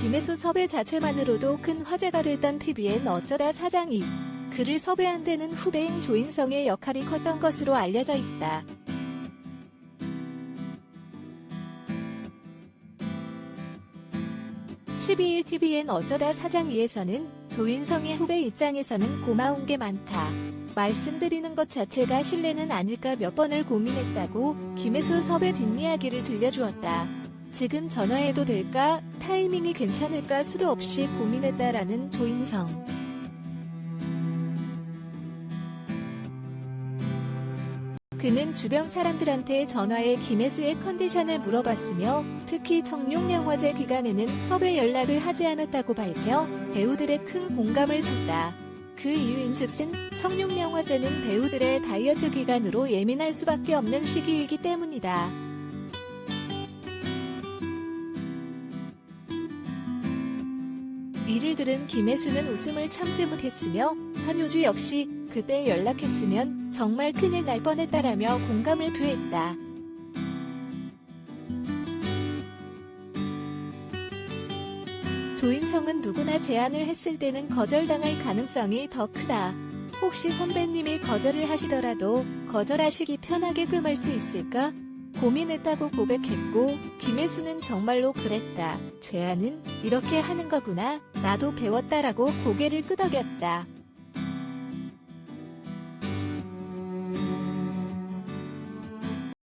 김혜수 섭외 자체만으로도 큰 화제가 됐던 TVN 어쩌다 사장이 그를 섭외한 데는 후배인 조인성의 역할이 컸던 것으로 알려져 있다. 12일 TVN 어쩌다 사장 2에서는 조인성의 후배 입장에서는 고마운 게 많다. 말씀드리는 것 자체가 신뢰는 아닐까 몇 번을 고민했다고 김혜수 섭외 뒷이야기를 들려주었다. 지금 전화해도 될까? 타이밍이 괜찮을까? 수도 없이 고민했다라는 조인성. 그는 주변 사람들한테 전화해 김혜수의 컨디션을 물어봤으며 특히 청룡영화제 기간에는 섭외 연락을 하지 않았다고 밝혀 배우들의 큰 공감을 샀다. 그 이유인즉슨 청룡영화제는 배우들의 다이어트 기간으로 예민할 수밖에 없는 시기이기 때문이다. 이를 들은 김혜수는 웃음을 참지 못했으며 한효주 역시 그때 연락했으면 정말 큰일 날 뻔했다라며 공감을 표했다. 조인성은 누구나 제안을 했을 때는 거절당할 가능성이 더 크다. 혹시 선배님이 거절을 하시더라도 거절하시기 편하게 금할 수 있을까? 고민했다고 고백했고 김혜수는 정말로 그랬다. 제안은 이렇게 하는 거구나. 나도 배웠다라고 고개를 끄덕였다.